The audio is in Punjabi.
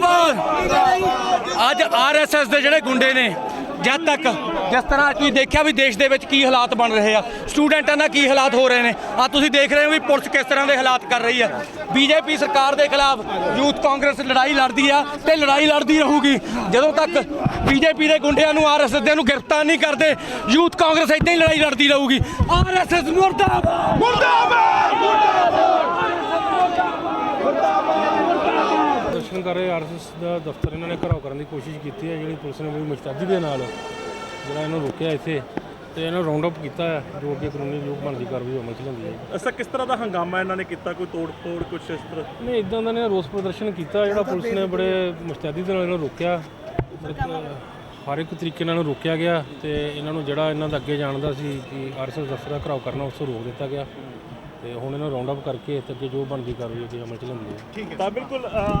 ਮੁਰਦਾਬਾਦ ਅੱਜ ਆਰਐਸਐਸ ਦੇ ਜਿਹੜੇ ਗੁੰਡੇ ਨੇ, ਜਦ ਤੱਕ ਜਿਸ ਤਰ੍ਹਾਂ ਤੁਸੀਂ ਦੇਖਿਆ ਵੀ ਦੇਸ਼ ਦੇ ਵਿੱਚ ਕੀ ਹਾਲਾਤ ਬਣ ਰਹੇ ਆ, ਸਟੂਡੈਂਟਾਂ ਨਾਲ ਕੀ ਹਾਲਾਤ ਹੋ ਰਹੇ ਨੇ ਆ ਤੁਸੀਂ ਦੇਖ ਰਹੇ ਹੋ ਵੀ ਪੁਲਿਸ ਕਿਸ ਤਰ੍ਹਾਂ ਦੇ ਹਾਲਾਤ ਕਰ ਰਹੀ ਆ। ਬੀਜੇਪੀ ਸਰਕਾਰ ਦੇ ਖਿਲਾਫ ਯੂਥ ਕਾਂਗਰਸ ਲੜਾਈ ਲੜਦੀ ਆ ਤੇ ਲੜਾਈ ਲੜਦੀ ਰਹੂਗੀ। ਜਦੋਂ ਤੱਕ ਬੀਜੇਪੀ ਦੇ ਗੁੰਡਿਆਂ ਨੂੰ, ਆਰਐਸਐਸ ਦੇ ਨੂੰ ਗ੍ਰਿਫਤਾਰ ਨਹੀਂ ਕਰਦੇ, ਯੂਥ ਕਾਂਗਰਸ ਇਦਾਂ ਹੀ ਲੜਾਈ ਲੜਦੀ ਰਹੂਗੀ। ਆਰਐਸਐਸ ਮੁਰਦਾਬਾਦ! ਦਰਸ਼ਨ ਕਰ ਰਹੇ ਆਰਐਸਐਸ ਦਾ ਦਫ਼ਤਰ ਇਹਨਾਂ ਨੇ ਘਰਾਓ ਕਰਨ ਦੀ ਕੋਸ਼ਿਸ਼ ਕੀਤੀ ਹੈ ਜਿਹੜੀ ਪੁਲਿਸ ਨੇ ਬੜੀ ਮੁਸ਼ਤੈਦੀ ਦੇ ਨਾਲ ਜਿਹੜਾ ਇਹਨੂੰ ਰੋਕਿਆ ਇੱਥੇ ਤੇ ਇਹਨਾਂ ਰਾਉਂਡ ਅਪ ਕੀਤਾ ਹੈ ਜੋ ਅੱਗੇ ਕਾਨੂੰਨੀ ਯੋਗ ਬਣਦੀ ਕਾਰਵਾਈ ਅਮਲ ਚ ਲਿਆਂਦੀ ਹੈ ਅਸਾ ਕਿਸ ਤਰ੍ਹਾਂ ਦਾ ਹੰਗਾਮਾ ਇਹਨਾਂ ਨੇ ਕੀਤਾ ਕੋਈ ਤੋੜ ਫੋੜ ਕੁਛ ਇਸ ਤਰ੍ਹਾਂ? ਨਹੀਂ ਇਦਾਂ ਦਾ ਨੇ ਰੋਸ ਪ੍ਰਦਰਸ਼ਨ ਕੀਤਾ ਜਿਹੜਾ ਪੁਲਿਸ ਨੇ ਬੜੇ ਮੁਸ਼ਤੈਦੀ ਦੇ ਨਾਲ ਇਹਨੂੰ ਰੋਕਿਆ। ਹਰ ਇੱਕ ਤਰੀਕੇ ਨਾਲ ਇਹਨੂੰ ਰੋਕਿਆ ਗਿਆ ਤੇ ਇਹਨਾਂ ਨੂੰ ਜਿਹੜਾ ਇਹਨਾਂ ਦਾ ਅੱਗੇ ਜਾਣ ਦਾ ਸੀ ਕਿ ਆਰਐਸਐਸ ਦਫ਼ਤਰ ਦਾ ਘਰਾਓ ਕਰਨਾ ਉਸ ਤੋਂ ਰੋਕ ਦਿੱਤਾ ਗਿਆ। ਤੇ ਹੁਣ ਇਹਨਾਂ ਰਾਉਂਡ ਅਪ ਕਰਕੇ ਤੇ ਅੱਗੇ ਜੋ ਬਣਦੀ ਕਾਰਵਾਈ ਅੱਗੇ ਅਮਲ ਚ ਲਿਆਂਦੀ ਹੈ ਤਾਂ ਬਿਲਕੁਲ